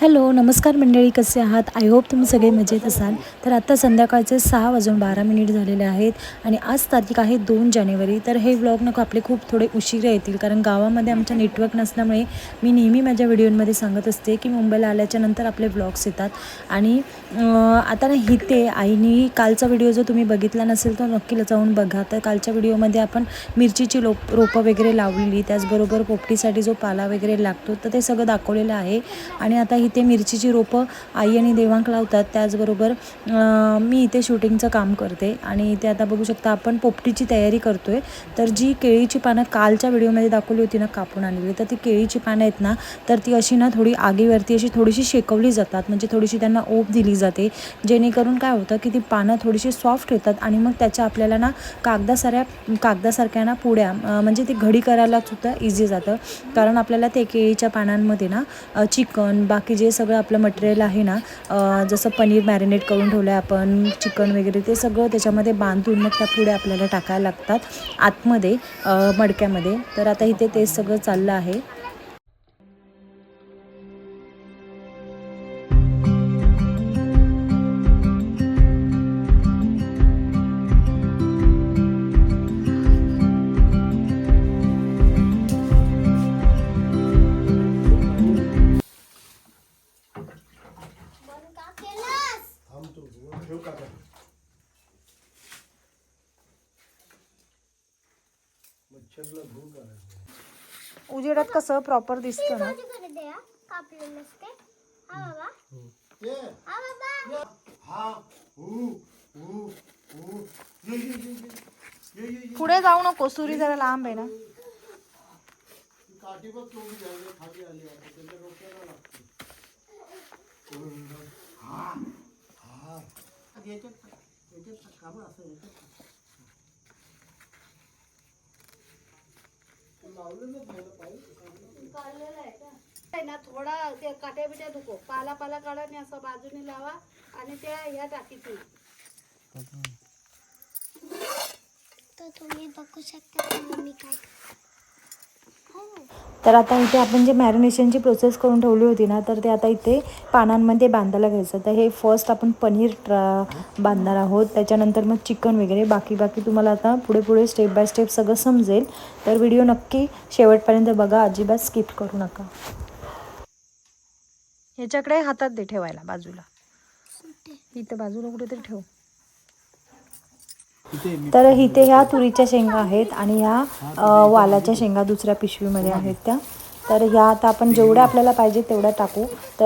Hello नमस्कार मंडळी कसे आहात? आय होप तुम्ही सगळे मजेत असाल. तर आत्ता संध्याकाळचे सहा वाजून बारा मिनिट झालेले आहेत आणि आज तारीख आहे दोन जानेवारी. तर हे व्लॉग नको आपले खूप थोडे उशिरा येतील. कारण गावामध्ये आमच्या नेटवर्क नसल्यामुळे मी नेहमी माझ्या व्हिडिओमध्ये सांगत असते की मुंबईला आल्याच्यानंतर आपले व्लॉग्स येतात. आणि आता ना हिते आईनी कालचा व्हिडिओ जो तुम्ही बघितला नसेल तर नक्की जाऊन बघा. तर कालच्या व्हिडिओमध्ये आपण मिरचीची लोप रोपं वगैरे लावलेली त्याचबरोबर पोपटीसाठी जो पाला वगैरे लागतो तर ते सगळं दाखवलेलं आहे. आणि आता इथे मिरचीची रोपं आई आणि देवांक लावतात त्याचबरोबर मी इथे शूटिंगचं काम करते. आणि इथे आता बघू शकता आपण पोपटीची तयारी करतोय. तर जी केळीची पानं कालच्या व्हिडिओमध्ये दाखवली होती ना कापून आणलेली तर ती केळीची पानं आहेत ना तर ती अशी ना थोडी आगीवरती अशी थोडीशी शेकवली जातात. म्हणजे थोडीशी त्यांना ओप दिली जाते. जेणेकरून काय होतं की ती पानं थोडीशी सॉफ्ट होतात आणि मग त्याच्या आपल्याला ना कागदासाऱ्या कागदासारख्या ना पुड्या म्हणजे ती घडी करायला सुद्धा इझी जातं. कारण आपल्याला ते केळीच्या पानांमध्ये ना चिकन बाकी जे सगळं आपलं मटेरियल आहे ना जसं पनीर मॅरिनेट करून ठेवलं आहे आपण चिकन वगैरे ते सगळं त्याच्यामध्ये बांधून मग त्या पुढे आपल्याला टाकायला लागतात आतमध्ये मडक्यामध्ये. तर आता इथे ते सगळं चाललं आहे. कसं प्रॉपर दिसतं ना? हा हा पुढे जाऊ नको सुरी जरा लांब आहे ना. आहे ना थोडा ते काट्या बिट्या नको पाला पाला काढा आणि असं बाजूने लावा आणि त्या ह्या टाकीतून. तर तुम्ही बघू शकता मम्मी काय तर आता इथे आपण जे मॅरिनेशनची प्रोसेस करून ठेवली होती ना तर ते आता इथे पानांमध्ये बांधायला घ्यायचं. तर हे फर्स्ट आपण पनीर ट्रा- बांधणार आहोत. त्याच्यानंतर मग चिकन वगैरे. बाकी बाकी तुम्हाला आता पुढे पुढे स्टेप बाय स्टेप सगळं समजेल. तर व्हिडिओ नक्की शेवटपर्यंत बघा. अजिबात स्किप करू नका. ह्याच्याकडे हातात दे ठेवायला बाजूला. इथं बाजूला कुठेतरी ठेव. तर इथे ह्या तुरीच्या शेंगा आहेत आणि ह्या वालाच्या शेंगा दुसऱ्या पिशवीमध्ये आहेत त्या. तर ह्या आता आपण जेवढ्या आपल्याला पाहिजे तेवढ्या टाकू. तर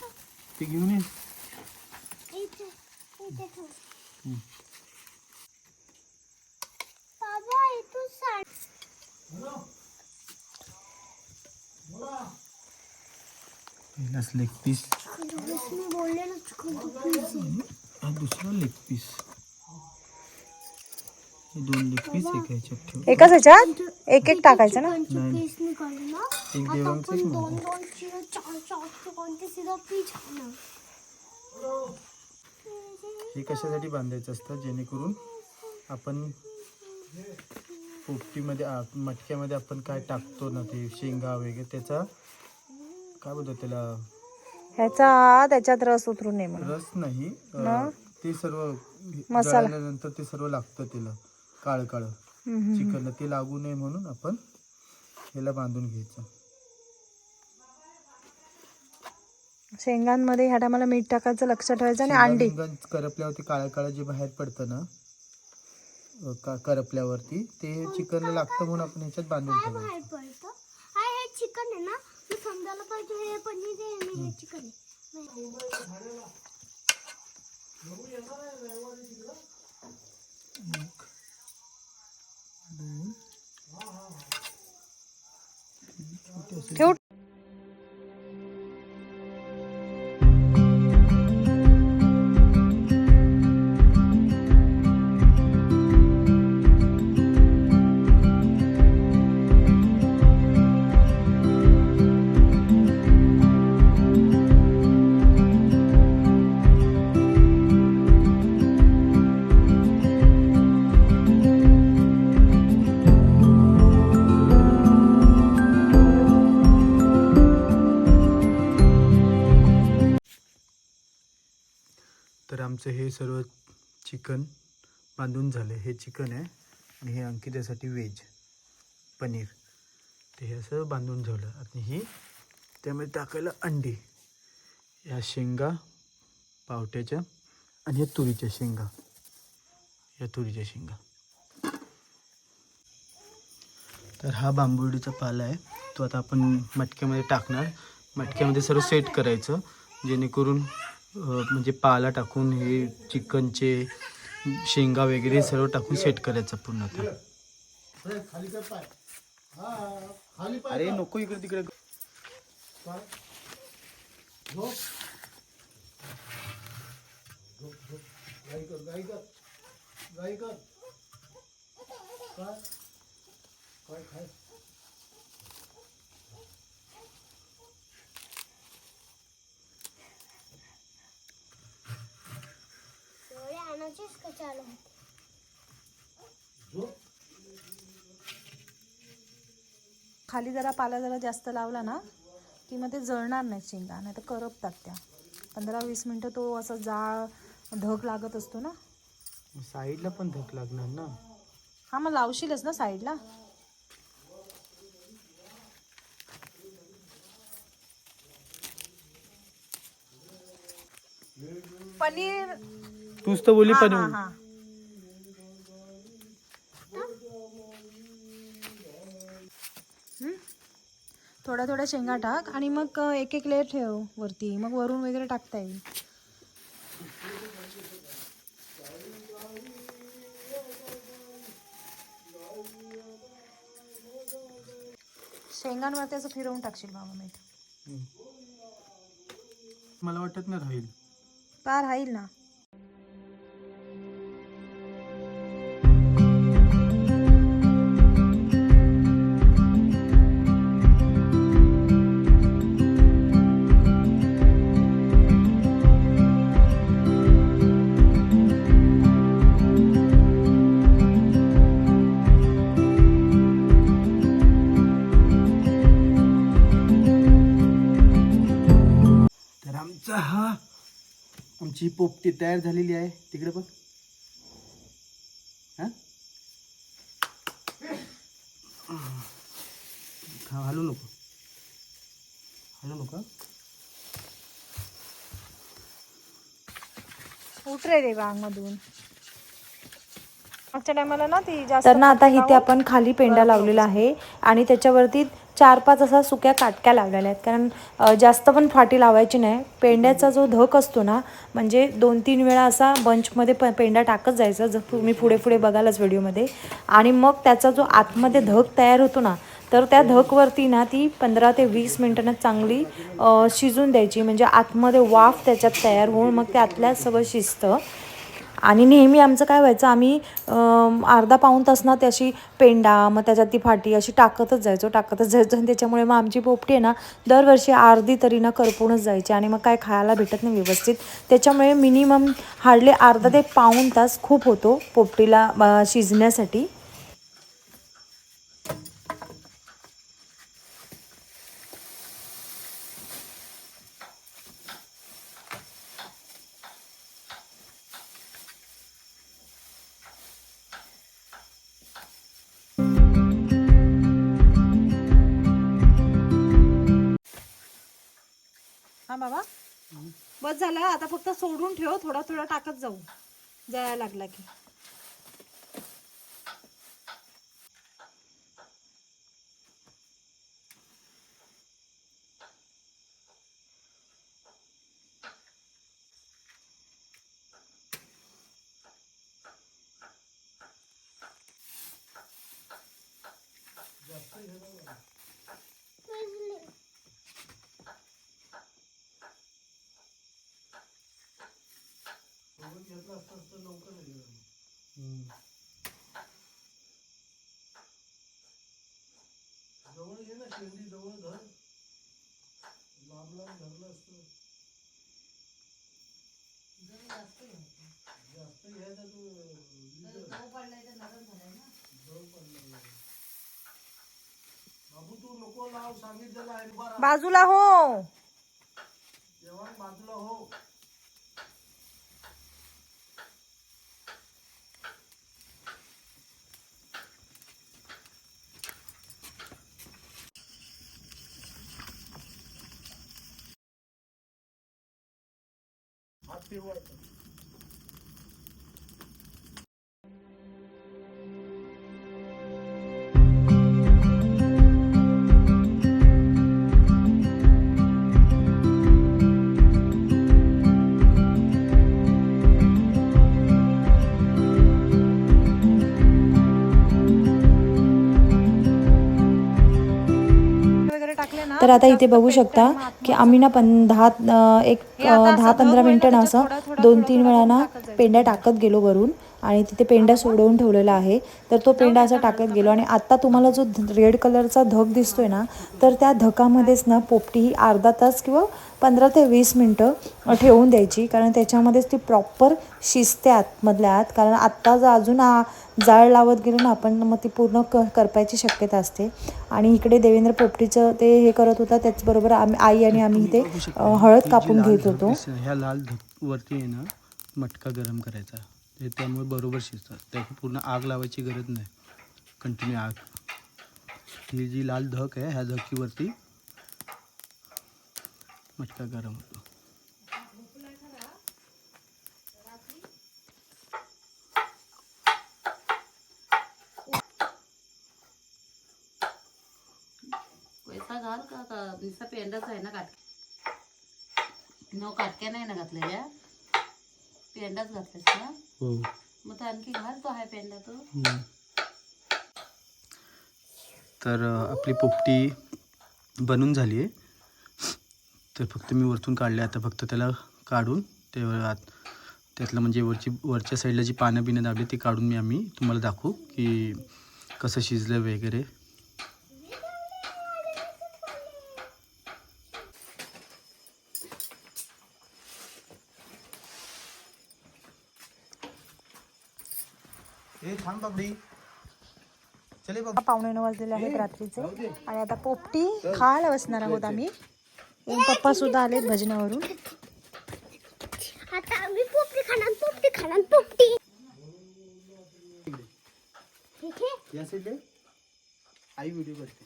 लेग पीस हा दुसरा लेग पीस दोन लेग पीस एक ह्याच्यात ठेव. एकाच ह्याच्यात? एक एक टाकायचं ना? नाही. पीस निघाले ना? एक आता देवांचं आपण एक दोन माझं दोन चिकन चार चार चिकनचे सिधा पीस खाणार हे कशासाठी बांधायचं असतं? जेणेकरून आपण पोपटीमध्ये आ, मटक्यामध्ये आपण काय टाकतो ना ते शेंगा वगैरे त्याचा काय बोलतो त्याला? ह्याचा त्याच्यात रस उतरून नये म्हणून. रस नाही अ? ते सर्व मसाला. जळाल्यानंतर ते सर्व लागतं त्याला. काळ काळ. चिकनला ते लागू नये म्हणून आपण ह्याला बांधून घ्यायचं. शेंगांमध्ये ह्या टायमाला मीठ टाकायचं लक्षात ठेवायचं आणि अंडी. करपल्यावरती काळं काळं जे बाहेर पडतं ना का करपल्यावरती ते चिकनला लागतं म्हणून आपण ह्याच्यात बांधून ठेवायचं. हा हे चिकन आहे ना? मी समजायला पाहिजे हे पनीर आहे आणि हे चिकन आहे. चिकन बांधून झालं. हे चिकन आहे आणि हे अंकितासाठी व्हेज. पनीर. ते हे असं बांधून ठेवलं आणि ही त्यामध्ये टाकायला अंडी. ह्या शेंगा पावट्याच्या आणि या तुरीच्या शेंगा. या तुरीच्या शेंगा. तर हा बांबुर्डीचा पाला आहे. तो आता आपण मटक्यामध्ये टाकणार. मटक्यामध्ये सर्व सेट करायचं. जेणेकरून म्हणजे पाला टाकून हे चिकनचे शेंगा वगैरे सर्व टाकून सेट करायचं पूर्ण आता. अरे नको इकडे तिकडे. एवढे आणायचेच का चालू होते. खाली जरा पाला जरा जास्त लावला ना की मग ते जळणार नाही शेंगा नाही तर करपतात त्या. पंधरा वीस मिनटं तो असं जाळ धग लागत असतो ना. साईडला पण धक लागणार ना? हा मग लावशीलच ना साईडला पनीर तूच तर बोली हा, पण हा, हा. थोड्या थोड्या शेंगा टाक आणि मग अ, एक एक लेअर ठेव वरती. मग वरून वगैरे टाकता येईल. शेंगांवरती असं फिरवून टाकशील बाबा मीठ मला वाटत नाही राहील. का राहील ना. हा आमची पोपटी तयार झालेली आहे. तिकडे बघ. हा? हा, हलू नको. हलू नको उठ रे रे मधून मागच्या टायमाला ना ती जास्त तर ना आता इथे आपण खाली पेंडा लावलेला आहे आणि त्याच्यावरती चार पाच असा सुक्या काटक्या लावलेल्या आहेत. कारण जास्त पण फाटी लावायची नाही. पेंड्याचा जो धक असतो ना म्हणजे दोन तीन वेळा असा बंचमध्ये प पेंडा टाकत जायचा जर तुम्ही पुढे पुढे बघालच व्हिडिओमध्ये. आणि मग त्याचा जो आतमध्ये धक तयार होतो ना तर त्या धकवरती ना ती पंधरा ते वीस मिनटांना चांगली शिजून द्यायची. म्हणजे आतमध्ये वाफ त्याच्यात तयार होऊन मग ते आतल्या सगळं शिजतं. आणि नेहमी आमचं काय व्हायचं आम्ही अर्धा पाऊण तास ना त्याशी पेंडा मग त्याच्यात ती फाटी अशी टाकतच जायचो टाकतच जायचो. आणि त्याच्यामुळे मग आमची पोपटी आहे ना दरवर्षी अर्धी तरी ना करपूनच जायची आणि मग काय खायला भेटत नाही व्यवस्थित. त्याच्यामुळे मिनिमम हार्डली अर्धा ते पाऊण तास खूप होतो पोपटीला शिजण्यासाठी. हा बाबा. बस झालं. आता फक्त सोडून ठेव. थोडा थोडा टाकत जाऊ. जायला लागला की. तू नको लाव बाजूला हो. जेवण बाजूला हो. तर आता इथे बघू शकता की आम्ही ना पण दहा एक दहा पंधरा मिनटं ना असं दोन तीन वेळा ना पेंड्या टाकत गेलो वरून आणि तिथे पेंडा सोडवून ठेवलेला आहे. तर तो पेंडा असा टाकत गेलो आणि आत्ता तुम्हाला जो रेड कलरचा धग दिसतोय ना तर त्या धकामध्येच ना पोपटी ही अर्धा तास किंवा पंधरा ते वीस मिनटं ठेवून द्यायची कारण त्याच्यामध्येच ती प्रॉपर शिजते आतमधल्या आत कारण आत्ता जर अजून जाळ लावत गेलो ना आपण मग ती पूर्ण क करपायची शक्यता असते. आणि इकडे देवेंद्र पोपटीचं ते हे करत होता त्याचबरोबर आम्ही आई आणि आम्ही इथे अ, हळद कापून घेत होतो. ह्या लाल वरती आहे ना मटका गरम करायचा. ते त्यामुळे बरोबर शिजतात. त्या पूर्ण आग लावायची गरज नाही. कंटिन्यू आग. ही जी लाल धग आहे ह्या धकीवरती मटका गरम होतो. पैसा घाल का पेंडाच आहे ना काट नो काटक्या नाही ना घातलेल्या? पेंडाच घातलेस ना? हो. मग तर आणखी घाल तो आहे पेंडा तो. तर आपली पोपटी बनून झाली आहे तर फक्त मी वरतून काढले आता फक्त त्याला काढून ते आत त्यातलं म्हणजे वरची वरच्या साईडला जी पानं बिनं दाबली ती काढून मी आम्ही तुम्हाला दाखवू की कसं शिजलं वगैरे. पावणे नऊ वाजलेले आहेत रात्रीचे. आणि आता पोपटी खायला बसणार आहोत आम्ही. पप्पा सुद्धा आलेत भजनावरून. आता आम्ही पोपटी खाणार पोपटी खाणार पोपटी. या आई व्हिडिओ करते.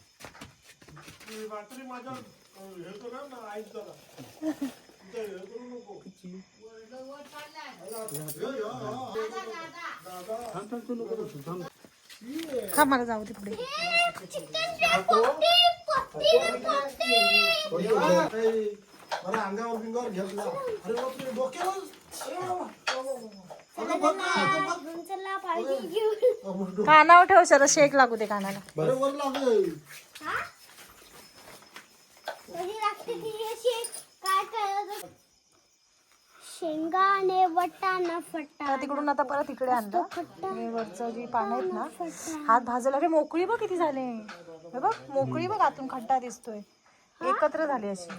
हा मला जाऊ दे पुढे पोपटी. घेऊन कानावर ठेव सर शेक लागू दे कानाला. हा? कधी लागते ती अशी काय काय शेंगाने वटाणा फटा तर तिकडून आता परत इकडे आणलं. हे वरचं जी पानं आहेत ना हात भाजला. अरे मोकळी बघ किती झाले. हे बघ मोकळी बघ आतून खड्डा दिसतोय. एकत्र झाली अशी.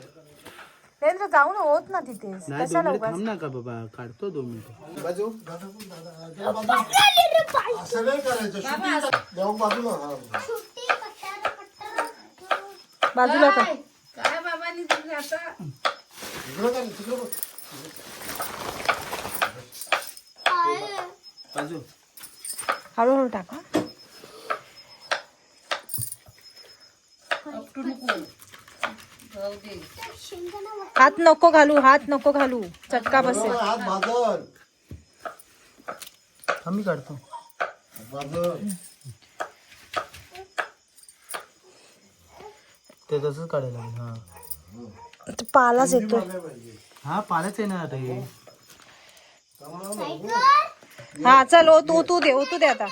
देवेंद्र जाऊन होत ना तिथे. कशाला थांब ना का बाबा काढतो दोन मिनिटं. बाजूला काय? बाबांनी आता बाजू हळूहळू टाका हात नको घालू हात नको घालू चटका बसेल आम्ही काढतो ते तसंच काढायला हा तो पालाच हा पालच आहे ना आता हे. हा चल ओ तू तू दे ओ तू दे आता.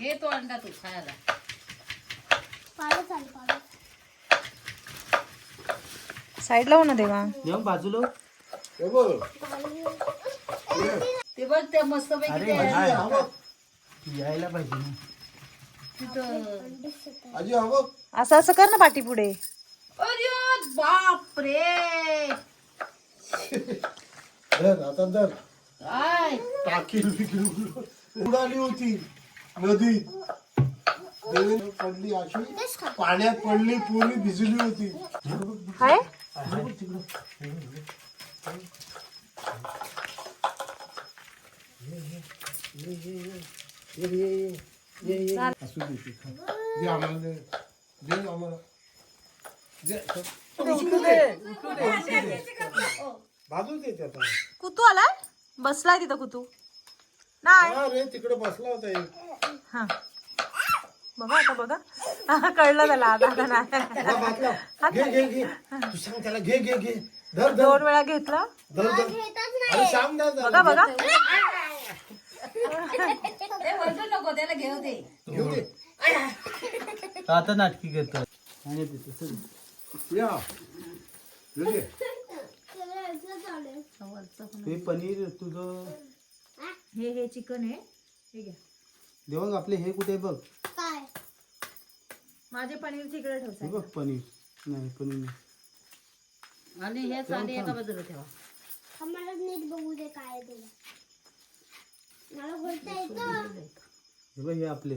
घे तो अंडा तू खायला. पालं चालू पालं साईडला हो ना देवा. बाजूला ते बघ ते मस्त अरे. यायला पाहिजे ना. तिथं असं असं कर ना पाठी पुढे बापरे. काय? उडाली होती नदी. पडली अशी. पाण्यात पडली पूर्वी भिजली होती. हाय. असू दे ते खा. दे आम्हाला दे दे दे कुतू आलाय बसलाय तिथं कुतू. नाही. रे तिकडे बसला होता हा. बघा आता बघा. हा, कळलं त्याला आता नाही. घे घे घे. तू सांग त्याला घे घे घे. धर धर. दोन वेळा घेतला. धर धर. घेतच अरे सांग ना बघा बघा. घेऊ दे. आता नाटकी करतो. आणि तिथं चल. या. हे पनीर तुझं. हे हे चिकन आहे. हे घ्या. देवंग आपले हे कुठे आहे बघ. काय? माझे पनीर तिकडे ठेवसाय हे बघ पनीर. नाही पनीर नाही. आणि हे चांदी एका बाजूला ठेवा. आम्हाला नीट बघू दे काय तुला मला बोलता येतं. हे बघ हे आपले.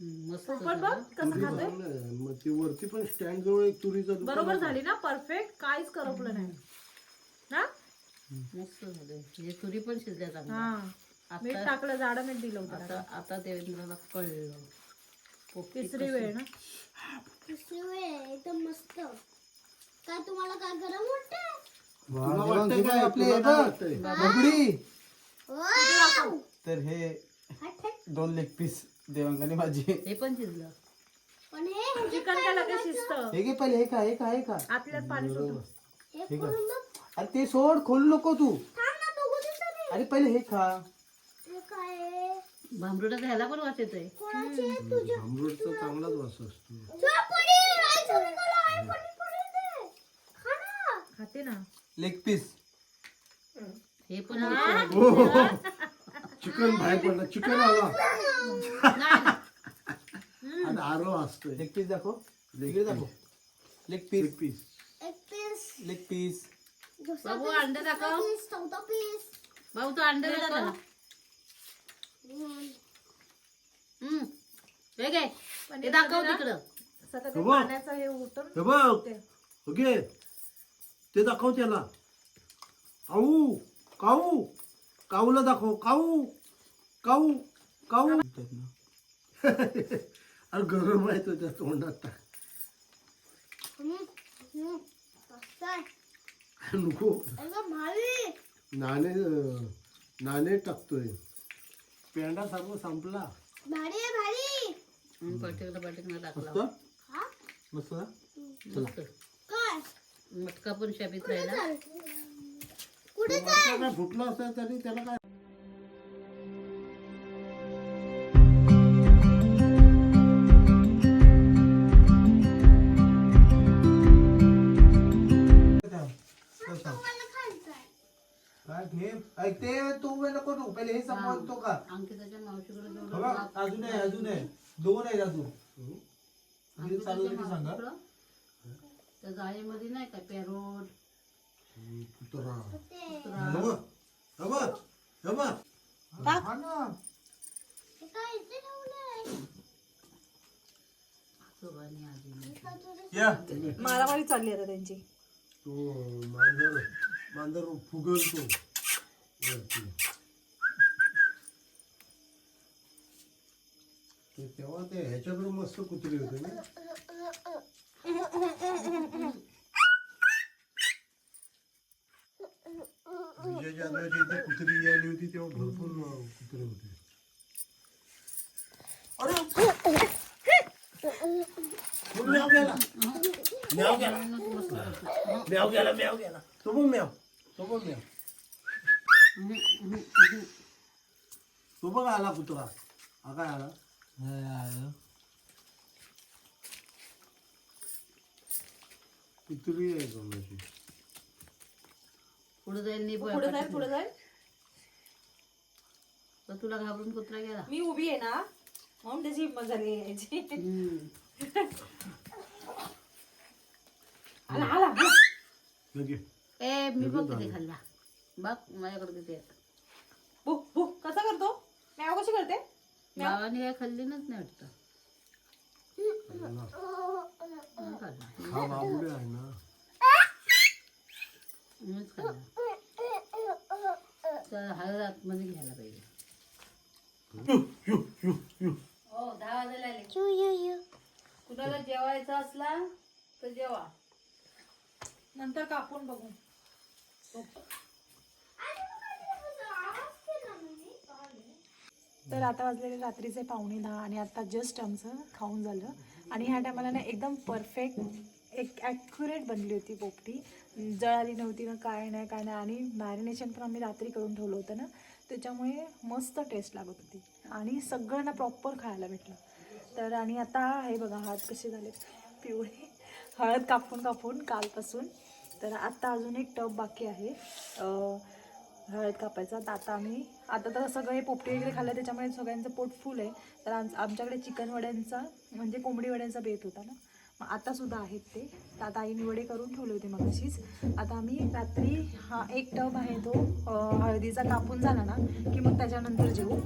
मस्त पण बघ कसं खातोय. मग ते वरती पण स्टँड जवळ एक तुरीचा दुकान बरोबर झाली ना परफेक्ट काहीच करपलं नाही. ना मस्त झाले हे तुरी पण शिजल्या चांगल्या. हा. मीठ आता टाकलं जाडं मीठ दिलं होतं आता आता देवेंद्रला कळलं. पोपटी तिसरी वेळ ना? दुसरी वेळ एकदम मस्त. काय तुम्हाला काय गरम वाटतंय? वा, तुला देवांग, वाटतंय बघ काय? आपले तुला काय बघ वाटतंय? बबडी. वाव! तर हे हट, हट. दोन लेग पीस देवांगाने माझी. हे पण शिजलं. पण हे ह्याच्यात चिकन काय काय लगेच घालायचं? शिजतं. हे घे पहिले हे का हे का हे का आतल्यात पाणी हे करून बघ. अरे ते सोड खोल नको तू. थांब ना बघू दे तरी. अरे पहिले हे खा. हे काय आहे? भांबरुटा ह्याला पण कोणाची? आहे तुझ्या अमृतचा चांगलाच वास असतो. आई आई दे. खा ना. खाते ना. लेग पीस हे पण. चिकन बाहेर पडलं. चिकन आला. आणि आरो लेग पीस दाखव. इकडे दाखव. लेग पीस एक पीस एक पीस लेग पीस दुसरा बाबू piece, अंडे तिसरा दाखव. piece, चौथा पीस भाऊ तू अंडे दे त्याला हम्म. हे घे. हे दाखव तिकडं. सगळं ते बघ. पाण्याचं हे उठून हे बघ. ओके ते दाखव त्याला. काऊ. काऊ. काऊला दाखव. काऊ. काऊ. काऊ. अरे गरम आहे तुझ्या तोंडात. नको. नाणे नाणे टाकतोय. पेंडा सर्व संपला. टाकला. मस्त? हा? ना? मटका पण शाबीत राहिला. कुठे काय फुटला असेल तरी त्याला काय तू वे नको तू. पहिले हे संपवतो का? अंकिताच्या मावशीकडे बघा अजून आहे अजून आहे. दोन आहेत अजून. हे चालू सांगा. मावशीकडं? त्या जाळीमध्ये नाही का पॅरोट कुत्रा. ते हे हे हे. हा ना. हे या. मारामारी चालली आता त्यांची. तो मांजर मांजर फुगलतो वरती ते तेव्हा ते ह्याच्याकडे मस्त कुत्री होते ना. विजय जाधवाची इथे कुत्री यायली होती तेव्हा भरपूर कुत्रे होते. म्याव गेला म्याव गेला म्याव गेला म्याव गेला तो पण म्याव तो पण म्याव तो बघ आला कुत्रा. हा काय आला? कुत्री आहे कोणाची पुढे जाईल नाही पुढे जाईल पुढे जाईल. तर तुला घाबरून कुत्रा गेला. मी उभी आहे ना म्हणून त्याची हिंमत झाली यायची. आला आला आला. लगे ए मी बघ किती खाल्ला बघ माझ्याकडे किती आहेत. कसा करतो? मॅव कशी करते? गावाने काय नाही वाटतं. नाही खाल्ला. हा बाबुडे आहे ना. मीच खाल्ला. तर हळद आतमध्ये घ्यायला पाहिजे. हो दहा वाजायला आले यू यू यू. कुणाला जेवायचा असला तर जेवा. नंतर कापून बघू. तर आता वाजलेले रात्रीचे पावणे दहा आणि आता जस्ट आमचं खाऊन झालं. आणि ह्या टायमाला ना एकदम परफेक्ट एक ॲक्युरेट बनली होती पोपटी. जळाली नव्हती ना काय नाही काय नाही. आणि मॅरिनेशन पण आम्ही रात्री करून ठेवलं होतं ना त्याच्यामुळे मस्त टेस्ट लागत होती. आणि सगळ्यांना प्रॉपर खायला भेटलं. तर आणि आता हे बघा हात कसे झाले. पिवळे. हळद कापून कापून कालपासून. तर आता अजून एक टब बाकी आहे. हळद कापायचा. तर आता आम्ही आता तर सगळे पोपटी वगैरे खाल्लं त्याच्यामुळे सगळ्यांचं पोट फुल आहे. तर आम आमच्याकडे चिकन वड्यांचा म्हणजे कोंबडी वड्यांचा बेत होता ना. मग आतासुद्धा आहेत ते. तर आता आईने वडे करून ठेवले होते मगाशीच. आता आम्ही रात्री हा एक टब आहे तो हळदीचा कापून झाला ना की मग त्याच्यानंतर जेवू.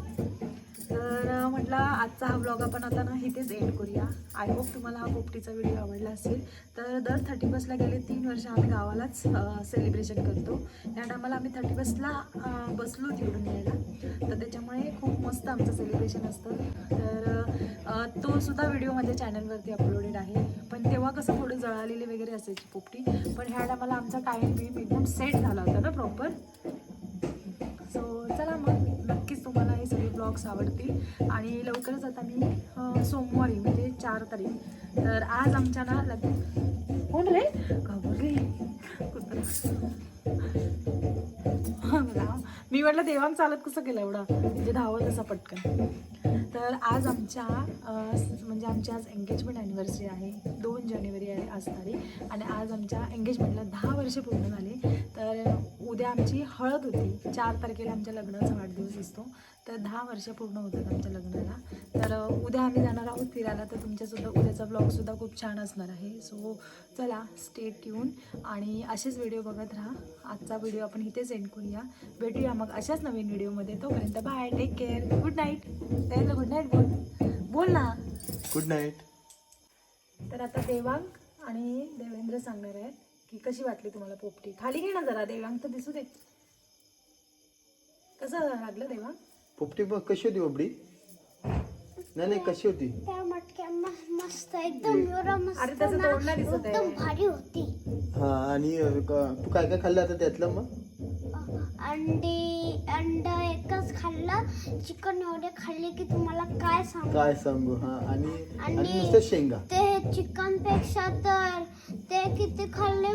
तर म्हटलं आजचा हा ब्लॉग आपण आता ना इथेच एंड करूया. आय होप तुम्हाला हा पोपटीचा व्हिडिओ आवडला असेल. तर दर थर्टी फर्स्टला गेले तीन वर्ष आम्ही गावालाच सेलिब्रेशन करतो. त्या टायमाला आम्ही थर्टी फर्स्टला बसलो तिकडून यायला. तर त्याच्यामुळे खूप मस्त आमचं सेलिब्रेशन असतं. तर तोसुद्धा तो सुद्धा व्हिडिओ माझ्या चॅनलवरती अपलोडेड आहे. पण तेव्हा कसं थोडं जळालेली वगैरे असायची पोपटी. पण ह्या टायमाला आमचा टाईम बीम एकदम सेट झाला होता ना प्रॉपर सो चला मग. नक्कीच तुम्हाला ब्लॉग्स आवडतील. आणि लवकरच आता मी सोमवारी म्हणजे चार तारीख. तर आज आमच्या ना लग्न कोण रे? घाबरले मी म्हटलं देवान चालत कसं केलं एवढा? म्हणजे धावत असा पटकन. तर आज आमच्या म्हणजे आमची आज एंगेजमेंट ॲनिव्हर्सरी आहे. दोन जानेवारी आहे आज तारीख. आणि आज आमच्या एंगेजमेंटला दहा वर्ष पूर्ण झाले. तर उद्या आमची हळद होती. चार तारखेला आमच्या लग्नाचा वाढदिवस असतो. तर दहा वर्ष पूर्ण होतात आमच्या लग्नाला. तर उद्या आम्ही जाणार आहोत फिरायला. तर तुमच्यासुद्धा उद्याचा ब्लॉगसुद्धा खूप छान असणार आहे. सो चला स्टे ट्यून आणि असेच व्हिडिओ बघत राहा. आजचा व्हिडिओ आपण इथेच एंड करूया. भेटूया मग अशाच नवीन व्हिडिओमध्ये तोपर्यंत bye take care good night त्याला गुड नाईट बोल. बोल ना. गुड नाईट तर आता देवांग आणि देवेंद्र सांगणार आहेत. की कशी वाटली तुम्हाला पोपटी? खाली घे ना जरा देवांग तर दिसू दे. कसं लागलं देवांग? पोपटी बघ कशी होती पोपडी नाही नाही कशी होती? त्या मटक्या म- मस्त एकदम एवढं मस्त अरे त्याचं ना, तोंड नाही दिसत आहे. एकदम भारी होती. हा आणि अ, क- तू काय काय खाल्लं आता त्यातलं मग? अंडी अंड एकच खाल्लं. चिकन एवढे खाल्ले की तुम्हाला काय सांगू? काय सांगू हा आणि आणि आणि- नुसतं शेंगा. ते चिकनपेक्षा तर ते किती खाल्ले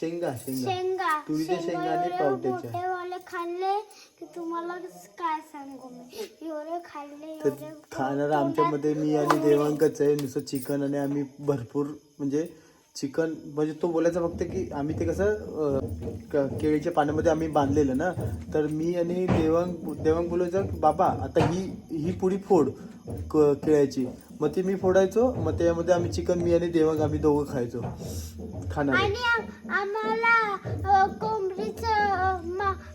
शेंगा शेंगा. शेंगा. तुरीच्या शेंगा आणि एवढे पावट्याच्या. मोठेवाले खाल्ले की तुम्हाला काय सांगू मी? एवढे खाल्ले तर एवढे खाणार आमच्यामध्ये मी आणि देवांकच आहे. नुसतं चिकन आणि आम्ही भरपूर म्हणजे चिकन म्हणजे तो बोलायचा फक्त की आम्ही ते कसं अं, क- केळीच्या पाण्यामध्ये आम्ही बांधलेलं ना तर मी आणि देवांग देवांग बोलायचं बाबा आता ही ही पुडी फोड क- केळ्याची. मग ती मी फोडायचो मग त्यामध्ये आम्ही चिकन मी आणि देवांग आम्ही दोघं खायचो. खाणार आणि आम- आम्हाला कोंबडीचं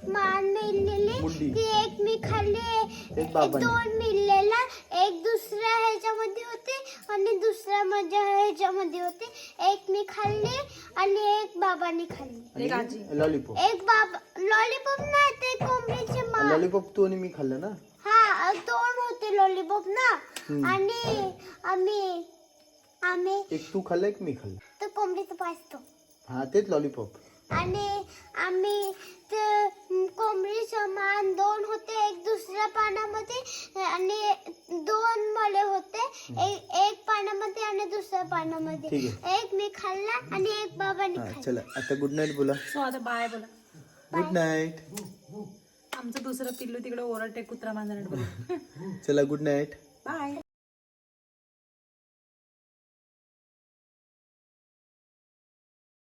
मान मिळलेली. मुंडी. ती एक मी खाल्ली. एक बाबांनी. दोन मिळलेला. एक दुसऱ्या ह्याच्यामध्ये होती आणि दुसऱ्या माझ्या ह्याच्यामध्ये होती. एक मी खाल्ली आणि एक बाबांनी खाल्ली. आणि लॉलीपॉप एक बाबा लॉलीपॉप नाही ते कोंबडीचे मा लॉलीपॉप तू आणि मी खाल्लं ना? हा दोन होते लॉलीपॉप ना? आणि आम्ही आम्ही एक तू खाल्लं एक मी खाल्लं. तर कोंबडीचं पाचतो हा तेच लॉलीपॉप आणि आम्ही ते कोंबडीचं मान दोन होते एक दुसऱ्या पानामध्ये आणि दोन मळे होते एक एक पानामध्ये आणि दुसऱ्या ठीक पानामध्ये. एक मी खाल्ला आणि एक बाबांनी हा खाल्ला. चला आता गुड नाईट बोला. सो आता बाय बोला. गुड नाईट आमचं दुसरं पिल्लू तिकडे ओरडते कुत्रा बोला चला गुड नाईट बाय